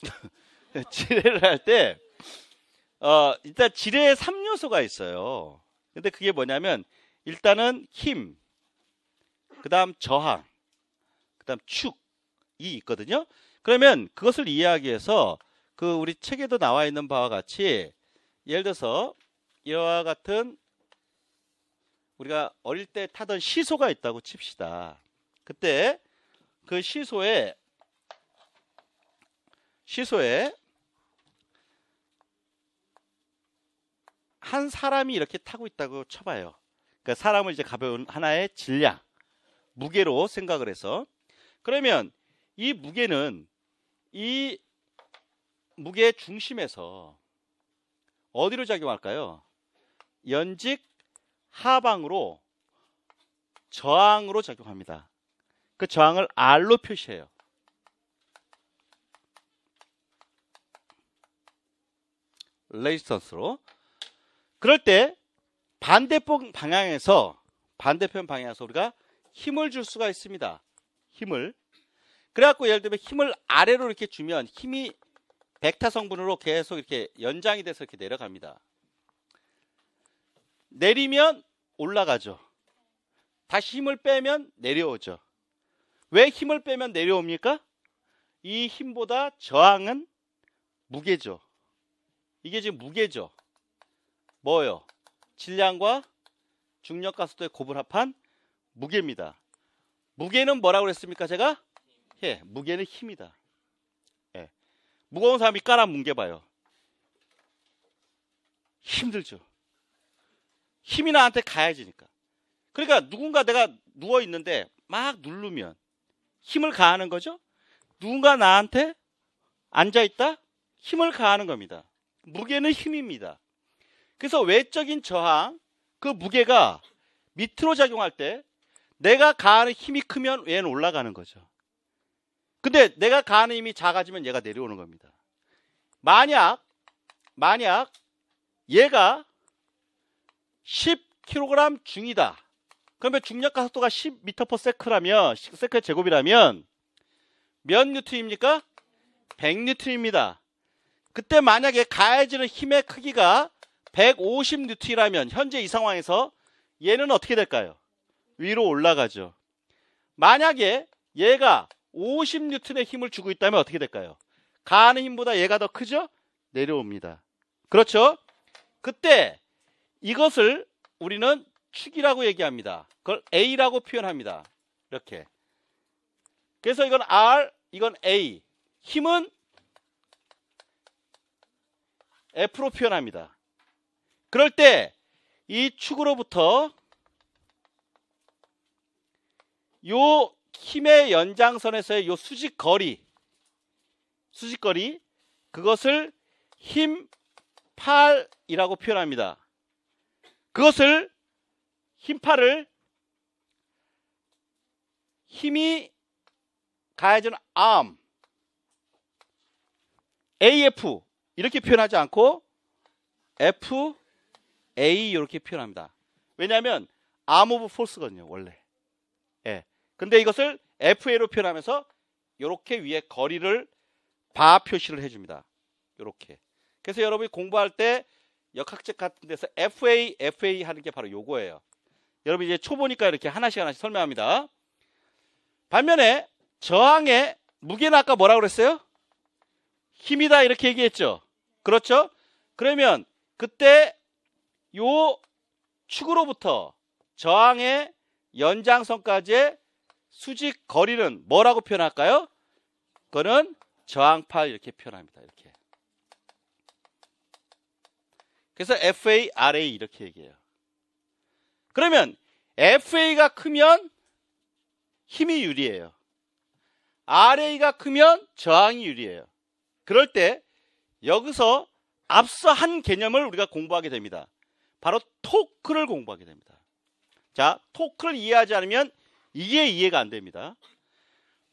지뢰를 할 때, 어, 일단 지뢰에 3요소가 있어요. 근데 그게 뭐냐면, 일단은 힘, 그 다음 저항, 그 다음 축이 있거든요. 그러면 그것을 이해하기 위해서 그 우리 책에도 나와 있는 바와 같이 예를 들어서 이와 같은 우리가 어릴 때 타던 시소가 있다고 칩시다. 그때 그 시소에 시소에 한 사람이 이렇게 타고 있다고 쳐봐요. 그러니까 사람을 이제 가벼운 하나의 질량, 무게로 생각을 해서 그러면 이 무게는 이 무게의 중심에서 어디로 작용할까요? 연직 하방으로 저항으로 작용합니다. 그 저항을 R로 표시해요. 레지스턴스로. 그럴 때 반대편 방향에서 반대편 방향에서 우리가 힘을 줄 수가 있습니다. 힘을. 그래갖고 예를 들면 힘을 아래로 이렇게 주면 힘이 벡터 성분으로 계속 이렇게 연장이 돼서 이렇게 내려갑니다. 내리면 올라가죠. 다시 힘을 빼면 내려오죠. 왜 힘을 빼면 내려옵니까? 이 힘보다 저항은 무게죠. 이게 지금 무게죠. 뭐요? 질량과 중력 가속도의 고분합한 무게입니다. 무게는 뭐라고 그랬습니까? 제가? 예, 무게는 힘이다. 예. 무거운 사람이 깔아 뭉개봐요. 힘들죠. 힘이 나한테 가해지니까. 그러니까 누군가 내가 누워 있는데 막 누르면 힘을 가하는 거죠. 누군가 나한테 앉아 있다 힘을 가하는 겁니다. 무게는 힘입니다. 그래서 외적인 저항 그 무게가 밑으로 작용할 때 내가 가하는 힘이 크면 얘는 올라가는 거죠. 근데 내가 가하는 힘이 작아지면 얘가 내려오는 겁니다. 만약 만약 얘가 10kg 중이다. 그러면 중력 가속도가 10m/s라면 세컨 제곱이라면 몇 뉴턴입니까? 100뉴턴입니다. 그때 만약에 가해지는 힘의 크기가 150뉴턴이라면 현재 이 상황에서 얘는 어떻게 될까요? 위로 올라가죠. 만약에 얘가 50뉴턴의 힘을 주고 있다면 어떻게 될까요? 가하는 힘보다 얘가 더 크죠? 내려옵니다. 그렇죠? 그때 이것을 우리는 축이라고 얘기합니다. 그걸 A라고 표현합니다. 이렇게. 그래서 이건 R, 이건 A. 힘은 F로 표현합니다. 그럴 때 이 축으로부터 요 힘의 연장선에서의 요 수직 거리, 수직 거리, 그것을 힘 8이라고 표현합니다. 그것을 힘파를 힘이 가해지는 arm AF 이렇게 표현하지 않고 FA 이렇게 표현합니다. 왜냐하면 arm of force거든요, 원래. 예. 근데 이것을 FA로 표현하면서 이렇게 위에 거리를 바 표시를 해줍니다. 이렇게. 그래서 여러분이 공부할 때 역학책 같은 데서 FA, FA 하는 게 바로 요거예요. 여러분 이제 초보니까 이렇게 하나씩 하나씩 설명합니다. 반면에 저항의 무게는 아까 뭐라고 그랬어요? 힘이다 이렇게 얘기했죠. 그렇죠? 그러면 그때 요 축으로부터 저항의 연장선까지의 수직 거리는 뭐라고 표현할까요? 그거는 저항파 이렇게 표현합니다. 이렇게. 그래서 FA, RA 이렇게 얘기해요. 그러면 FA가 크면 힘이 유리해요. RA가 크면 저항이 유리해요. 그럴 때 여기서 앞서 한 개념을 우리가 공부하게 됩니다. 바로 토크를 공부하게 됩니다. 자, 토크를 이해하지 않으면 이게 이해가 안 됩니다.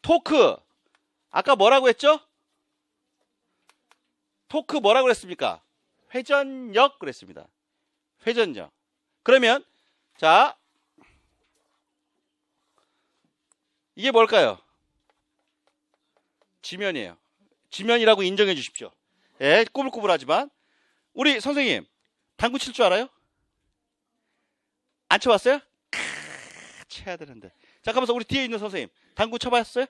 토크. 아까 뭐라고 했죠? 토크 뭐라고 그랬습니까? 회전력 그랬습니다. 회전력. 그러면 자 이게 뭘까요? 지면이에요. 지면이라고 인정해 주십시오. 예, 꾸불꾸불하지만 우리 선생님 당구 칠 줄 알아요? 안 쳐봤어요? 크, 쳐야 되는데. 잠깐만요. 우리 뒤에 있는 선생님 당구 쳐봤어요?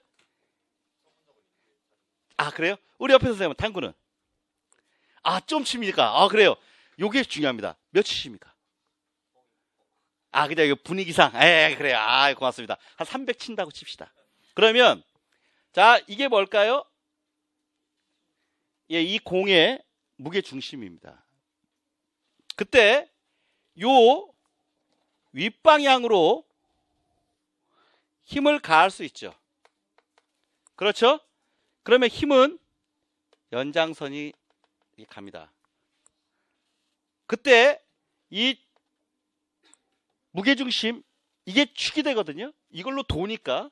아 그래요? 우리 옆에 선생님은 당구는 아 좀 칩니까? 아 그래요. 요게 중요합니다. 몇 치십니까? 아 그냥 분위기상 예 그래요. 아 고맙습니다. 한 300 친다고 칩시다. 그러면 자 이게 뭘까요? 예, 이 공의 무게 중심입니다. 그때 요 윗방향으로 힘을 가할 수 있죠. 그렇죠? 그러면 힘은 연장선이 갑니다. 그때 이 무게중심 이게 축이 되거든요. 이걸로 도니까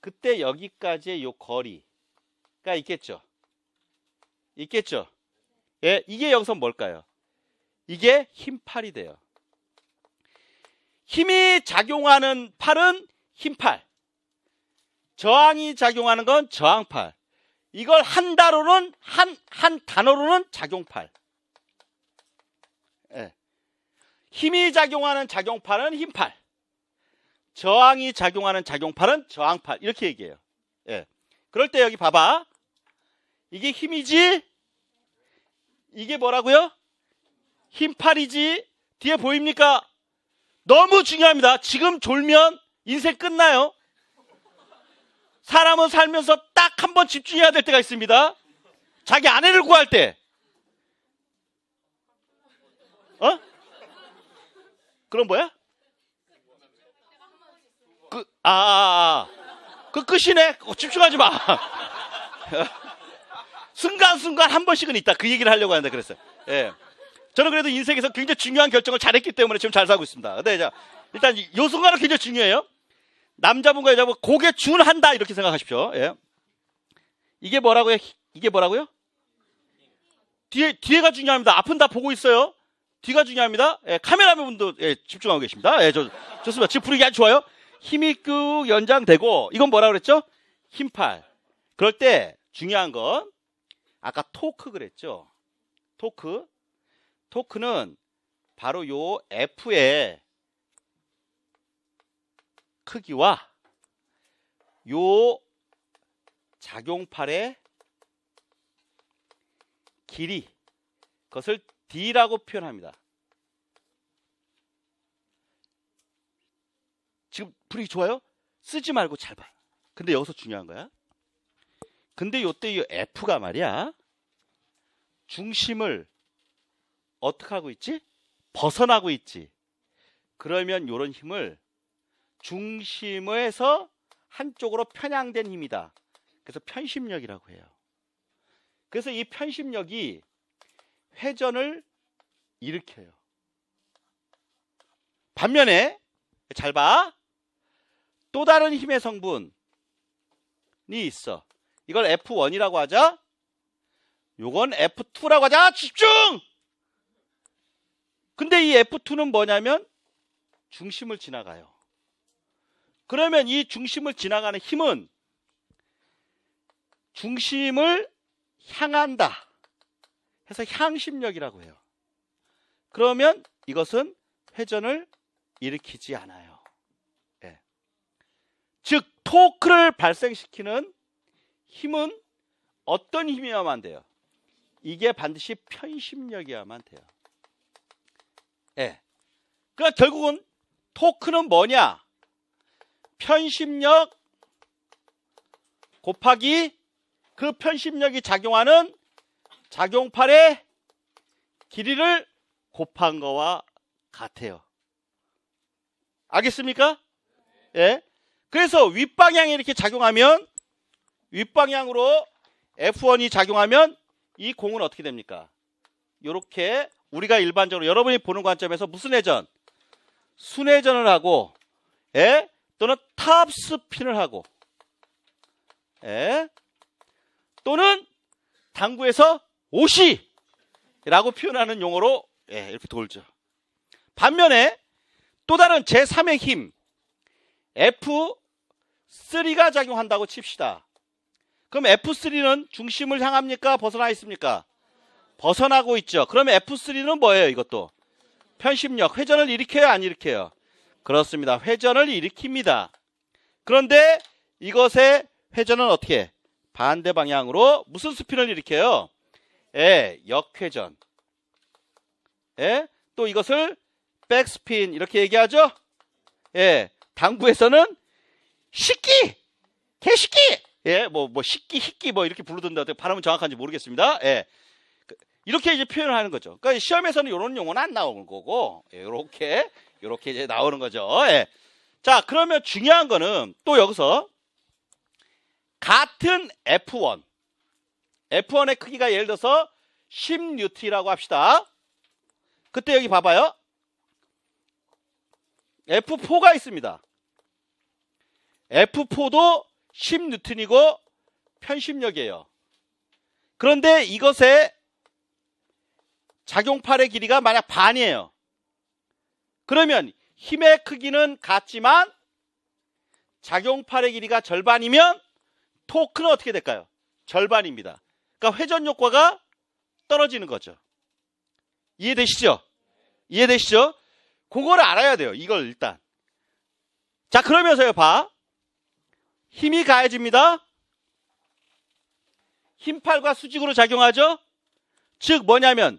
그때 여기까지의 요 거리가 있겠죠. 있겠죠. 예, 이게 여기서 뭘까요? 이게 힘팔이 돼요. 힘이 작용하는 팔은 힘팔. 저항이 작용하는 건 저항팔. 이걸 한 단어로는 한, 한 단어로는 작용팔. 예. 힘이 작용하는 작용팔은 힘팔. 저항이 작용하는 작용팔은 저항팔. 이렇게 얘기해요. 예. 그럴 때 여기 봐봐. 이게 힘이지? 이게 뭐라고요? 힘팔이지? 뒤에 보입니까? 너무 중요합니다. 지금 졸면 인생 끝나요. 사람은 살면서 딱 한 번 집중해야 될 때가 있습니다. 자기 아내를 구할 때. 어? 그럼 뭐야? 그, 아, 아, 아. 그 끝이네. 어, 집중하지 마. 순간순간 한 번씩은 있다. 그 얘기를 하려고 하는데 그랬어요. 예. 저는 그래도 인생에서 굉장히 중요한 결정을 잘했기 때문에 지금 잘 살고 있습니다. 근데 자, 일단 이- 요 순간은 굉장히 중요해요. 남자분과 여자분 고개 준한다 이렇게 생각하십시오. 예. 이게 뭐라고요? 이게 뭐라고요? 뒤에 뒤에가 중요합니다. 앞은 다 보고 있어요. 뒤가 중요합니다. 예, 카메라맨 분도 예, 집중하고 계십니다. 예, 저, 좋습니다. 지금 분위기 아주 좋아요. 힘이 끄 연장되고 이건 뭐라 그랬죠? 힘팔. 그럴 때 중요한 건 아까 토크 그랬죠. 토크. 토크는 바로 요 F의 크기와 요 작용팔의 길이 그것을 D라고 표현합니다. 지금 분위기 좋아요? 쓰지 말고 잘 봐. 근데 여기서 중요한 거야. 근데 요때 이 F가 말이야. 중심을 어떻게 하고 있지? 벗어나고 있지. 그러면 요런 힘을 중심에서 한쪽으로 편향된 힘이다. 그래서 편심력이라고 해요. 그래서 이 편심력이 회전을 일으켜요. 반면에 잘 봐. 또 다른 힘의 성분이 있어. 이걸 F1이라고 하자. 요건 F2라고 하자. 집중! 근데 이 F2는 뭐냐면 중심을 지나가요. 그러면 이 중심을 지나가는 힘은 중심을 향한다. 해서 향심력이라고 해요. 그러면 이것은 회전을 일으키지 않아요. 예. 즉 토크를 발생시키는 힘은 어떤 힘이어야만 돼요? 이게 반드시 편심력이어야만 돼요. 예. 그러니까 결국은 토크는 뭐냐? 편심력 곱하기 그 편심력이 작용하는 작용팔의 길이를 곱한 거와 같아요. 알겠습니까? 예. 그래서 윗방향에 이렇게 작용하면 윗방향으로 F1이 작용하면 이 공은 어떻게 됩니까? 이렇게 우리가 일반적으로 여러분이 보는 관점에서 무슨 회전? 순회전을 하고 예? 또는 탑스핀을 하고 예? 또는 당구에서 오시 라고 표현하는 용어로 예, 이렇게 돌죠. 반면에 또 다른 제3의 힘 F3가 작용한다고 칩시다. 그럼 F3는 중심을 향합니까? 벗어나 있습니까? 벗어나고 있죠. 그러면 F3는 뭐예요, 이것도? 편심력, 회전을 일으켜요, 안 일으켜요? 그렇습니다. 회전을 일으킵니다. 그런데 이것의 회전은 어떻게? 해? 반대 방향으로 무슨 스핀을 일으켜요? 예, 역회전. 예, 또 이것을 백스핀 이렇게 얘기하죠? 예, 당구에서는 식기, 개식기, 예, 뭐, 뭐, 식기, 희끼, 뭐, 이렇게 부르던데, 어떻게 발음은 정확한지 모르겠습니다. 예. 그, 이렇게 이제 표현을 하는 거죠. 그러니까 시험에서는 이런 용어는 안 나오는 거고, 예, 요렇게, 요렇게 이제 나오는 거죠. 예. 자, 그러면 중요한 거는 또 여기서 같은 F1. F1의 크기가 예를 들어서 10뉴트라고 합시다. 그때 여기 봐봐요. F4가 있습니다. F4도 10뉴턴이고 편심력이에요. 그런데 이것의 작용팔의 길이가 만약 반이에요. 그러면 힘의 크기는 같지만 작용팔의 길이가 절반이면 토크는 어떻게 될까요? 절반입니다. 그러니까 회전 효과가 떨어지는 거죠. 이해되시죠? 이해되시죠? 그거를 알아야 돼요. 이걸 일단. 자, 그러면서요, 봐. 힘이 가해집니다. 힘팔과 수직으로 작용하죠? 즉, 뭐냐면,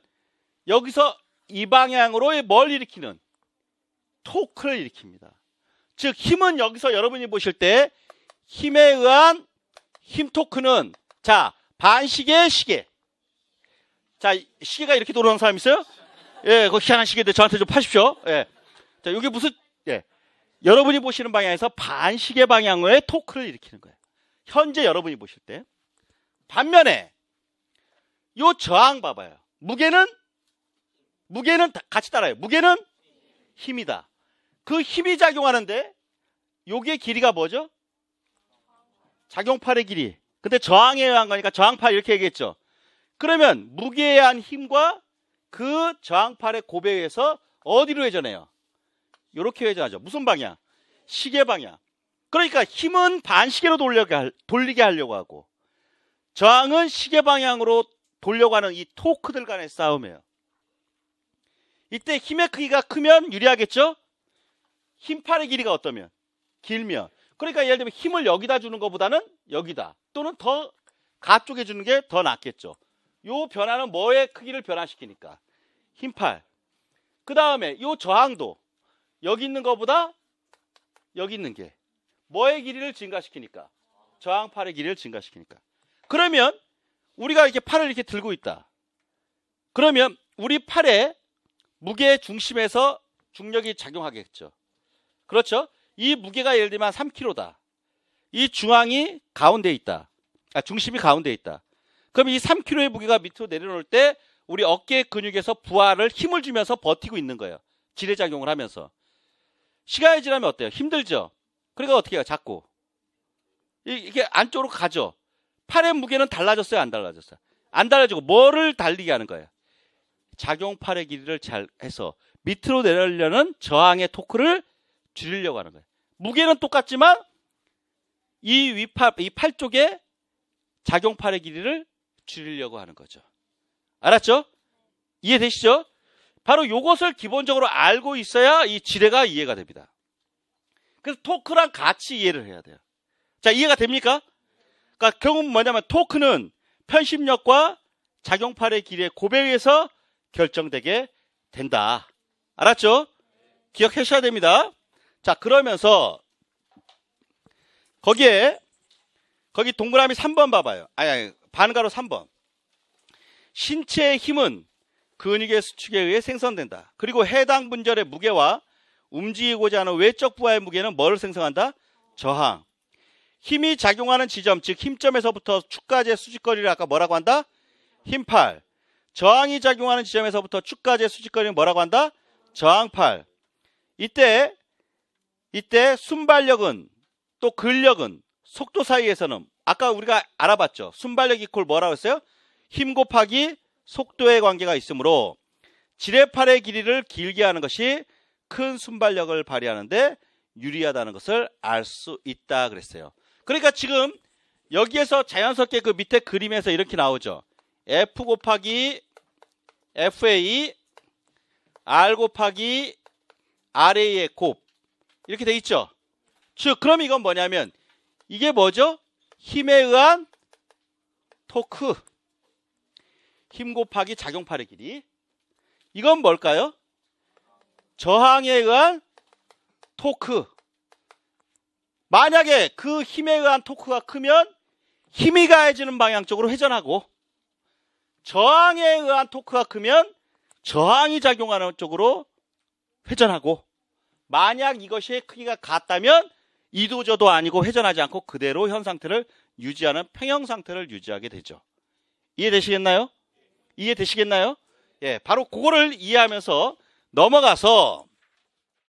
여기서 이 방향으로 뭘 일으키는? 토크를 일으킵니다. 즉, 힘은 여기서 여러분이 보실 때, 힘에 의한 힘 토크는, 자, 반시계 시계. 자, 시계가 이렇게 돌아가는 사람 있어요? 예, 그 희한한 시계인데 저한테 좀 파십시오. 예. 자, 이게 무슨, 예. 여러분이 보시는 방향에서 반시계 방향의 토크를 일으키는 거예요. 현재 여러분이 보실 때. 반면에, 요 저항 봐봐요. 무게는, 무게는 다- 같이 따라요. 무게는 힘이다. 그 힘이 작용하는데, 요게 길이가 뭐죠? 작용팔의 길이. 근데 저항에 의한 거니까 저항팔 이렇게 얘기했죠. 그러면 무게에 의한 힘과 그 저항팔의 고배에 의해서 어디로 회전해요? 이렇게 회전하죠. 무슨 방향? 시계 방향. 그러니까 힘은 반시계로 돌리게 하려고 하고 저항은 시계 방향으로 돌려고 하는 이 토크들 간의 싸움이에요. 이때 힘의 크기가 크면 유리하겠죠? 힘팔의 길이가 어떠면? 길면. 그러니까 예를 들면 힘을 여기다 주는 것보다는 여기다 또는 더 가쪽에 주는 게 더 낫겠죠. 요 변화는 뭐의 크기를 변화시키니까 힘팔. 그 다음에 요 저항도 여기 있는 것보다 여기 있는 게 뭐의 길이를 증가시키니까 저항팔의 길이를 증가시키니까. 그러면 우리가 이렇게 팔을 이렇게 들고 있다. 그러면 우리 팔의 무게 중심에서 중력이 작용하겠죠. 그렇죠? 이 무게가 예를 들면 3kg다. 이 중앙이 가운데 있다. 아, 중심이 가운데 있다. 그럼 이 3kg의 무게가 밑으로 내려놓을 때 우리 어깨 근육에서 부하를 힘을 주면서 버티고 있는 거예요. 지뢰작용을 하면서. 시간이 지나면 어때요? 힘들죠? 그러니까 어떻게 해요? 자꾸. 이- 이게 안쪽으로 가죠? 팔의 무게는 달라졌어요? 안 달라졌어요? 안 달라지고 뭐를 달리게 하는 거예요? 작용팔의 길이를 잘 해서 밑으로 내려려는 저항의 토크를 줄이려고 하는 거예요. 무게는 똑같지만 이 위팔, 이 팔 쪽에 작용팔의 길이를 줄이려고 하는 거죠. 알았죠? 이해되시죠? 바로 이것을 기본적으로 알고 있어야 이 지뢰가 이해가 됩니다. 그래서 토크랑 같이 이해를 해야 돼요. 자, 이해가 됩니까? 그러니까 결국은 뭐냐면 토크는 편심력과 작용팔의 길이의 고배에 의해서 결정되게 된다. 알았죠? 기억하셔야 됩니다. 자, 그러면서 거기에 거기 동그라미 3번 봐봐요. 아니, 아니 반가로 3번. 신체의 힘은 근육의 수축에 의해 생성된다. 그리고 해당 분절의 무게와 움직이고자 하는 외적 부하의 무게는 뭐를 생성한다? 저항. 힘이 작용하는 지점, 즉 힘점에서부터 축까지의 수직거리를 아까 뭐라고 한다? 힘팔. 저항이 작용하는 지점에서부터 축까지의 수직거리는 뭐라고 한다? 저항팔. 이때 이때 순발력은 또 근력은 속도 사이에서는 아까 우리가 알아봤죠. 순발력 이퀄 뭐라고 했어요? 힘 곱하기 속도의 관계가 있으므로 지뢰팔의 길이를 길게 하는 것이 큰 순발력을 발휘하는데 유리하다는 것을 알 수 있다 그랬어요. 그러니까 지금 여기에서 자연스럽게 그 밑에 그림에서 이렇게 나오죠. F 곱하기 FA R 곱하기 RA의 곱 이렇게 돼 있죠. 즉 그럼 이건 뭐냐면 이게 뭐죠? 힘에 의한 토크 힘 곱하기 작용팔의 길이 이건 뭘까요? 저항에 의한 토크 만약에 그 힘에 의한 토크가 크면 힘이 가해지는 방향 쪽으로 회전하고 저항에 의한 토크가 크면 저항이 작용하는 쪽으로 회전하고 만약 이것이 크기가 같다면 이도저도 아니고 회전하지 않고 그대로 현 상태를 유지하는 평형 상태를 유지하게 되죠. 이해되시겠나요? 이해되시겠나요? 예, 바로 그거를 이해하면서 넘어가서